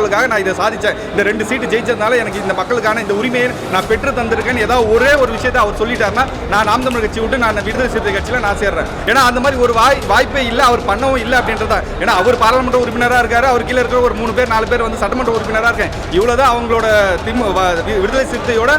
மக்களுக்காக நான் இதை சாதித்தேன் இந்த ரெண்டு சீட்டு ஜெயிச்சதுனால எனக்கு இந்த மக்களுக்கான இந்த உரிமையை நான் பெற்று தந்திருக்கேன்னு ஏதாவது ஒரே ஒரு விஷயத்தை அவர் சொல்லிட்டாருன்னா நான் நாம் தமிழ் கட்சி விட்டு நான் விடுதலை சிறுத்தை கட்சியில் நான் சேர்றேன். ஏன்னா அந்த மாதிரி ஒரு வாய் வாய்ப்பே இல்லை அவர் பண்ணவும் இல்லை அப்படின்றதா. ஏன்னா அவர் பாராளுமன்ற உறுப்பினராக இருக்காரு அவர் கீழே இருக்கிற ஒரு மூணு பேர் நாலு பேர் வந்து சட்டமன்ற உறுப்பினராக இருக்கேன். இவ்வளோதான் அவங்களோட திமு விடுதலை சிறுத்தையோட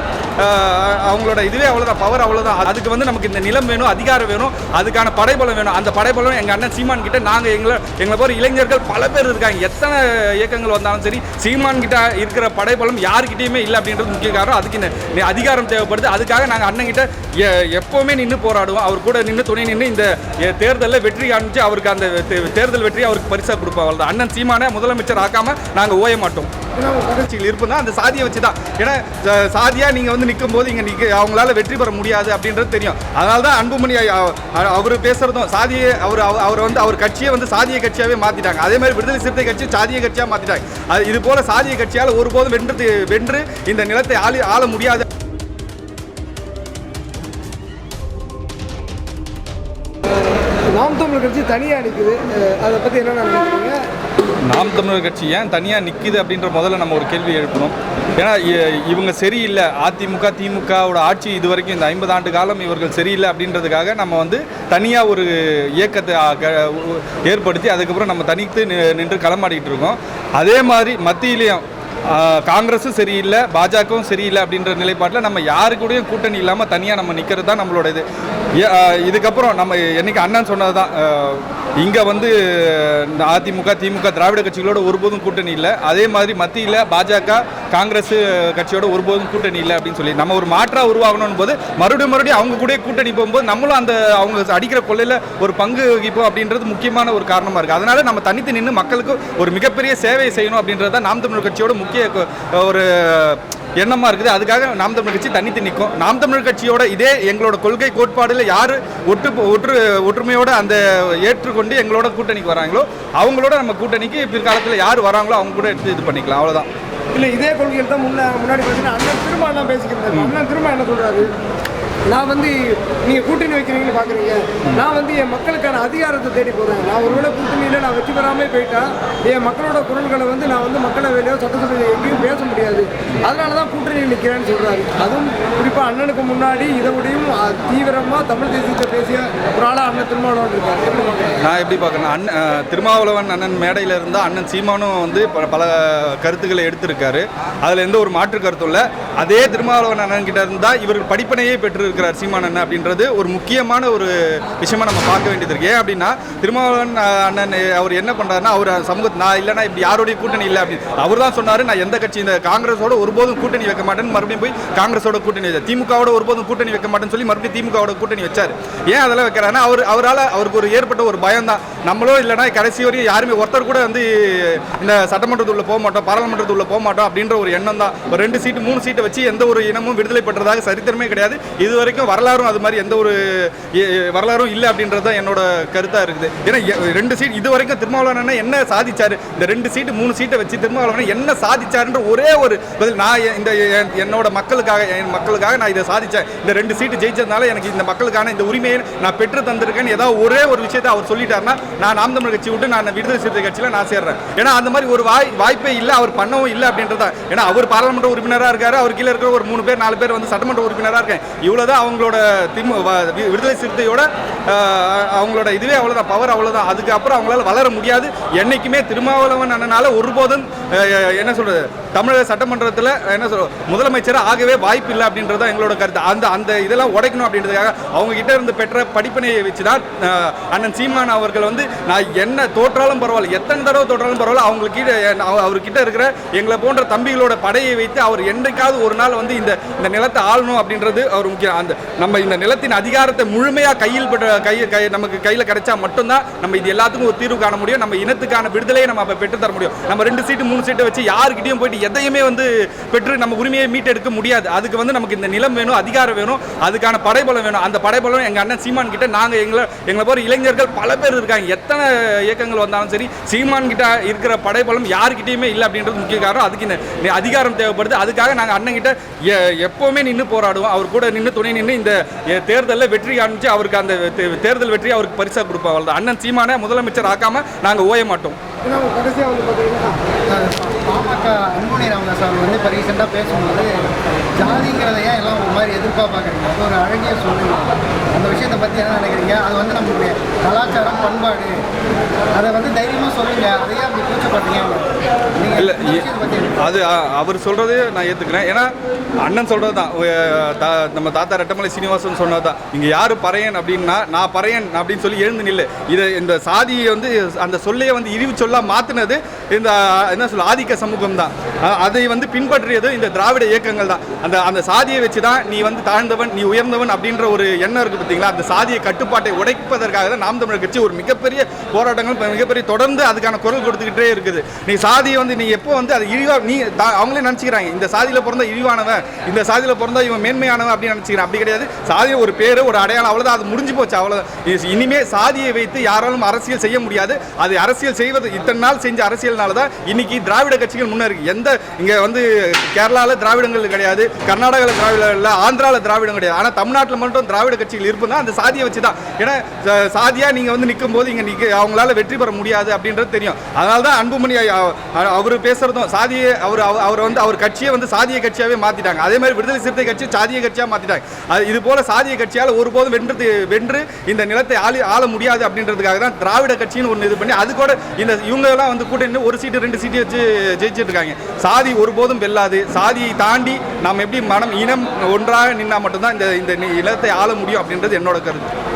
அவங்களோட இதுவே அவ்வளோதான் பவர் அவ்வளோதான் அதுக்கு வந்து நமக்கு இந்த நிலம் வேணும் அதிகாரம் வேணும் அதுக்கான படைபலம் வேணும். அந்த படைபலம் எங்கள் அண்ணன் சீமான் கிட்ட நாங்கள் எங்களை எங்களை போகிற இளைஞர்கள் பல பேர் இருக்காங்க. எத்தனை இயக்கங்கள் வந்தாலும் சரி சீமான் கிட்ட இருக்கிற படைபலம் யாருக்கிட்டையுமே இல்லை அப்படின்றது முக்கிய காரணம். அதுக்கு இந்த அதிகாரம் தேவைப்படுது. அதுக்காக நாங்கள் அண்ணன் கிட்ட எ- நின்று போராடுவோம். அவர் கூட நின்று துணை நின்று இந்த தேர்தலில் வெற்றி காமிச்சு அவருக்கு அந்த தே- தேர்தல் வெற்றி அவருக்கு பரிசாக கொடுப்போம் அண்ணன் சீமானை முதலமைச்சர் ஆக்காம நாங்கள் ஓய மாட்டோம். உணர்ச்சிகள் இருப்புன்னா அந்த சாதியை வச்சு தான் ஏன்னா சாதியாக சாதியா நீங்கள் வந்து நிற்கும் போது இங்கே நிற்க அவங்களால வெற்றி பெற முடியாது அப்படின்றது தெரியும். அதனால தான் அன்புமணி அவர் பேசுறதும் சாதியை அவர் அவர் வந்து அவர் கட்சியை வந்து சாதிய கட்சியாகவே மாற்றிட்டாங்க அதே மாதிரி விடுதலை சிறுத்தை கட்சி சாதிய கட்சியாக மாற்றிட்டாங்க அது இது போல சாதிய கட்சியால் ஒருபோதும் வென்று வென்று இந்த நிலத்தை ஆளி ஆள முடியாது நாம் தமிழர் கட்சி தனியாக நிற்குது அதை பற்றி என்ன நினைக்கிறீங்க? நாம் தமிழர் கட்சி ஏன் தனியாக நிற்கிது அப்படின்ற முதல்ல நம்ம ஒரு கேள்வி எழுப்பணும். ஏன்னா இ- இவங்க சரியில்லை. அதிமுக திமுகவோட ஆட்சி இது வரைக்கும் இந்த ஐம்பது ஆண்டு காலம் இவர்கள் சரியில்லை அப்படின்றதுக்காக நம்ம வந்து தனியாக ஒரு இயக்கத்தை ஏற்படுத்தி அதுக்கப்புறம் நம்ம தனித்து நின்று களமாடிக்கிட்டு இருக்கோம். அதே மாதிரி மத்தியிலையும் காங்கிரஸும் சரியில்லை பாஜகவும் சரியில்லை அப்படின்ற நிலைப்பாட்டில் நம்ம யாரு கூடயும் கூட்டணி இல்லாமல் தனியாக நம்ம நிற்கிறது தான் நம்மளோட இது இதுக்கப்புறம் நம்ம என்னைக்கு அண்ணன் சொன்னது தான் இங்கே வந்து இந்த அதிமுக திமுக திராவிட கட்சிகளோட ஒருபோதும் கூட்டணி இல்லை. அதே மாதிரி மத்தியில் பாஜக காங்கிரஸ் கட்சியோட ஒருபோதும் கூட்டணி இல்லை அப்படின்னு சொல்லி நம்ம ஒரு மாற்றாக உருவாகணும் போது மறுபடியும் மறுபடியும் அவங்க கூட கூட்டணி போகும்போது நம்மளும் அந்த அவங்க அடிக்கிற கொள்ளையில் ஒரு பங்கு வகிப்போம் அப்படின்றது முக்கியமான ஒரு காரணமாக இருக்குது அதனால் நம்ம தனித்து நின்று மக்களுக்கு ஒரு மிகப்பெரிய சேவை செய்யணும் அப்படின்றது தான் நாம் தமிழர் கட்சியோட முக்கிய ஒரு எண்ணமாக இருக்குது. அதுக்காக நாம் தமிழர் கட்சி தனித்து நிற்கும். நாம் தமிழர் கட்சியோட இதே எங்களோட கொள்கை கோட்பாடில் யார் ஒற்று ஒற்று ஒற்றுமையோட அந்த ஏற்றுக்கொண்டு எங்களோட கூட்டணிக்கு வராங்களோ அவங்களோட நம்ம கூட்டணிக்கு பிற்காலத்தில் யார் வராங்களோ அவங்க கூட எடுத்து இது பண்ணிக்கலாம். அவ்வளோதான் இல்லை இதே கொள்கையில் தான் முன்ன முன்னாடி பார்த்தீங்கன்னா அண்ணன் திரும்ப எல்லாம் பேசிக்கிறாரு அண்ணன் திரும்ப என்ன சொல்றாரு? நான் வந்து நீங்கள் கூட்டணி வைக்கிறீங்கன்னு பார்க்குறீங்க நான் வந்து என் மக்களுக்கான அதிகாரத்தை தேடி போகிறேன் நான் ஒருவேளை கூட்டணியில் நான் வெற்றி பெறாமல் போயிட்டா என் மக்களோட குரல்களை வந்து நான் வந்து மக்களவையிலோ சட்டசபையில எங்கேயும் பேச முடியாது. அதனால தான் கூட்டணியில் நிற்கிறேன்னு சொல்கிறாரு அதுவும் குறிப்பாக அண்ணனுக்கு முன்னாடி இதோடையும் தீவிரமாக தமிழ் தேசியத்தை பேசிய ஒரு ஆளாக அண்ணன் திருமாவளவன் இருக்கார். எப்படி நான் எப்படி பார்க்குறேன் அண்ணன் திருமாவளவன் அண்ணன் மேடையில் இருந்தால் அண்ணன் சீமானும் வந்து பல கருத்துக்களை எடுத்திருக்காரு. அதில் எந்த ஒரு மாற்று கருத்தும் இல்லை. அதே திருமாவளவன் அண்ணன் கிட்ட இருந்தால் இவர் படிப்பனையே பெற்று இருக்கிறார். சீமான் அண்ணன் அப்படின்றது ஒரு முக்கியமான ஒரு விஷயமா நம்ம பார்க்க வேண்டியது இருக்கு. ஏன் அப்படின்னா திருமாவளவன் அண்ணன் அவர் என்ன பண்ணுறாருன்னா அவர் சமூகத்து நான் இல்லைன்னா இப்படி யாருடைய கூட்டணி இல்லை அப்படின்னு. அவர் தான் சொன்னார் நான் எந்த கட்சி இந்த காங்கிரஸோட ஒருபோதும் கூட்டணி வைக்க மாட்டேன்னு மறுபடியும் போய் காங்கிரஸோட கூட்டணி வச்சார் திமுகவோட ஒருபோதும் கூட்டணி வைக்க மாட்டேன்னு சொல்லி மறுபடியும் திமுகவோட கூட்டணி வச்சார். ஏன் அதெல்லாம் வைக்கிறாருன்னா அவர் அவரால் அவருக்கு ஒரு ஏற்பட்ட ஒரு பயம் தான். நம்மளோ இல்லைன்னா கடைசி வரையும் யாருமே ஒருத்தர் கூட வந்து இந்த சட்டமன்றத்துள்ள போக மாட்டோம் பாராளுமன்றத்துள்ள போக மாட்டோம் அப்படின்ற ஒரு எண்ணம் தான். ஒரு ரெண்டு சீட்டு மூணு சீட்டை வச்சு எந்த ஒரு இனமும் விடுதலை பெற்றதாக சரித்திரமே கிடையாது. இது வரைக்கும் வரலாறும் அது மாதிரி எந்த ஒரு வரலாறும் இல்லை அப்படின்றது தான் என்னோட கருத்தாக இருக்குது. ஏன்னா எ- ரெண்டு சீட் இது வரைக்கும் திருமாவளவன் என்ன சாதிச்சாரு? இந்த ரெண்டு சீட்டு மூணு சீட்டை வச்சு திருமாவளவன் என்ன சாதிச்சாருன்ற ஒரே ஒரு பதில் நான் இந்த என்னோட மக்களுக்காக என் மக்களுக்காக நான் இதை சாதித்தேன் இந்த ரெண்டு சீட்டு ஜெயிச்சதுனால எனக்கு இந்த மக்களுக்கான இந்த உரிமையை நான் பெற்று தந்திருக்கேன்னு ஏதாவது ஒரே ஒரு விஷயத்தை அவர் சொல்லிட்டாருன்னா நான் நாம் தமிழ் கட்சி விட்டு நான் விடுதலை சிறுத்தை கட்சியில் நான் சேர்றேன். ஏன்னா அந்த மாதிரி ஒரு வாய் வாய்ப்பே இல்லை அவர் பண்ணவும் இல்லை அப்படின்றதா. ஏன்னா அவர் பாராளுமன்ற உறுப்பினராக இருக்காரு அவர் கீழே இருக்கிற ஒரு மூணு பேர் நாலு பேர் வந்து சட்டமன்ற உறுப்பினராக இருக்கேன். இவ்வளோதான் அவங்களோட திமு வி- விடுதலை சிறுத்தையோட அவங்களோட இதுவே அவ்வளோதான் பவர் அவ்வளோதான் அதுக்கப்புறம் அவங்களால வளர முடியாது. என்றைக்குமே திருமாவளவன் அண்ணனால ஒருபோதும் என்ன சொல்றது தமிழக சட்டமன்றத்தில் என்ன சொல்ற முதலமைச்சர் ஆகவே வாய்ப்பு இல்லை அப்படின்றது தான் எங்களோட கருத்து. அந்த அந்த இதெல்லாம் உடைக்கணும் அப்படின்றதுக்காக அவங்க கிட்ட இருந்து பெற்ற படிப்பினையை வச்சு தான் அண்ணன் சீமான் அவர்கள் வந்து நான் என்ன தோற்றாலும் பரவாயில்ல. எத்தனை தடவை தோற்றாலும் பரவாயில்ல. அவங்களுக்கு அவர்கிட்ட இருக்கிற எங்களை போன்ற தம்பிகளோட படையை வைத்து அவர் என்றைக்காவது ஒரு நாள் வந்து இந்த இந்த நிலத்தை ஆளணும் அப்படின்றது அவர் முக்கியம். அந்த நம்ம இந்த நிலத்தின் அதிகாரத்தை முழுமையாக கையில் பெற்ற கை கை நமக்கு கையில் கிடைச்சா மட்டும்தான் நம்ம இது எல்லாத்துக்கும் ஒரு தீர்வு காண முடியும். நம்ம இனத்துக்கான விடுதலையை நம்ம அப்போ பெற்று தர முடியும். நம்ம ரெண்டு சீட்டு மூணு சீட்டை வச்சு யாருக்கிட்டையும் போயிட்டு எதையுமே வந்து பெற்று நம்ம உரிமையை மீட்டெடுக்க முடியாது. அதுக்கு வந்து நமக்கு இந்த நிலம் வேணும் அதிகாரம் வேணும் அதுக்கான படைபலம் வேணும். அந்த படைபலம் எங்கள் அண்ணன் சீமான் கிட்ட நாங்கள் எங்களை எங்களை போகிற இளைஞர்கள் பல பேர் இருக்காங்க. எத்தனை இயக்கங்கள் வந்தாலும் சரி சீமான் கிட்ட இருக்கிற படைப்பலம் யாருக்கிட்டையுமே இல்லை அப்படின்றது முக்கிய காரணம். அதுக்கு இந்த அதிகாரம் தேவைப்படுது. அதுக்காக நாங்கள் அண்ணன் கிட்ட எ- நின்று போராடுவோம். அவர் கூட நின்று துணை நின்று இந்த தேர்தலில் வெற்றி காமிச்சு அவருக்கு அந்த தே- தேர்தல் வெற்றி அவருக்கு பரிசாக கொடுப்போம் அவ்வளவுதான். அண்ணன் சீமானை முதலமைச்சர் ஆக்காம நாங்கள் ஓய மாட்டோம். கடைசியாக வந்து பார்த்தீங்கன்னா பாமக அன்புமணி ராமதாஸ் அவர் வந்து இப்போ ரீசெண்டாக பேசும்போது ஜாதிங்கிறத ஏன் எல்லாம் ஒரு மாதிரி எதிர்ப்பாக பார்க்குறீங்க அது ஒரு அழகிய சொல்லுங்க அந்த விஷயத்தை பற்றி என்ன நினைக்கிறீங்க? அது வந்து நம்மளுடைய கலாச்சாரம் பண்பாடு. அதை வந்து தைரியமாக சொல்லுங்க. அதையே அப்படி கூச்சப்படுறீங்க இல்லை அது அவர் சொல்றது நான் ஏற்றுக்கிறேன் ஏன்னா அண்ணன் சொல்றது தான். நம்ம தாத்தா ரெட்டமலை சீனிவாசன் சொன்னது தான். இங்கே யார் பறையன் அப்படின்னா நான் பறையன் அப்படின்னு சொல்லி எழுந்து நில்லு. இதை இந்த சாதியை வந்து அந்த சொல்லையை வந்து இழிவு சொல்லா மாற்றினது இந்த என்ன சொல்ல ஆதிக்க சமூகம் தான். அ- அதை வந்து பின்பற்றியது இந்த திராவிட இயக்கங்கள் தான். அந்த அந்த சாதியை வச்சு தான் நீ வந்து தாழ்ந்தவன் நீ உயர்ந்தவன் அப்படின்ற ஒரு எண்ணம் இருக்குது பார்த்தீங்களா? அந்த சாதிய கட்டுப்பாட்டை உடைப்பதற்காக தான் நாம் தமிழர் கட்சி ஒரு மிகப்பெரிய போராட்டங்கள் மிகப்பெரிய தொடர்ந்து அதுக்கான குரல் கொடுத்துக்கிட்டே இருக்குது. நீ சாதியை வந்து நீ எப்போ வந்து அது இழிவா நீ அவங்களே நினச்சிக்கிறாங்க இந்த சாதியில் பிறந்த இழிவானவன் இந்த சாதியில் பிறந்தா இவன் மேன்மையானவன் அப்படின்னு நினச்சிக்கிறான் அப்படி கிடையாது. சாதியை ஒரு பேர் ஒரு அடையாளம் அவ்வளோதான் அது முடிஞ்சு போச்சு அவ்வளோதான் இனிமே சாதியை வைத்து யாராலும் அரசியல் செய்ய முடியாது. அது அரசியல் செய்வது இத்தனை நாள் செஞ்ச அரசியல்னால தான் இன்னைக்கு திராவிட கட்சிகள் முன்னே இருக்கு. எந்த இங்கே வந்து கேரளாவில் திராவிடங்கள் கிடையாது கர்நாடகாவில் திராவிடம் இல்லை ஆந்திராவில் திராவிடம் கிடையாது. ஆனால் தமிழ்நாட்டில் மட்டும் திராவிட கட்சிகள் இருப்புன்னா அந்த சாதியை வச்சு தான் ஏன்னா சாதியாக நீங்கள் வந்து நிற்கும் போது இங்கே நிற்க அவங்களால வெற்றி பெற முடியாது அப்படின்றது தெரியும். அதனால தான் அன்புமணி அவர் பேசுகிறதும் சாதியை அவர் அவர் வந்து அவர் கட்சியை வந்து சாதிய கட்சியாகவே மாற்றிட்டாங்க அதே மாதிரி விடுதலை சிறுத்தை கட்சி சாதிய கட்சியாக மாற்றிட்டாங்க அது இது போல சாதிய கட்சியால் ஒருபோதும் வென்றது வென்று இந்த நிலத்தை ஆளி ஆள முடியாது அப்படின்றதுக்காக தான் திராவிட கட்சின்னு ஒன்று இது பண்ணி அது கூட இந்த இவங்க எல்லாம் வந்து கூட்டணி ஒரு சீட்டு ரெண்டு சீட்டு வச்சு ஜெயிச்சிட்டு இருக்காங்க. சாதி ஒருபோதும் வெல்லாது. சாதியை தாண்டி நாம் எப்படி மனம் இனம் ஒன்றாக நின்னால் மட்டும்தான் இந்த இந்த நிலத்தை ஆள முடியும் அப்படின்றது என்னோட கருத்து.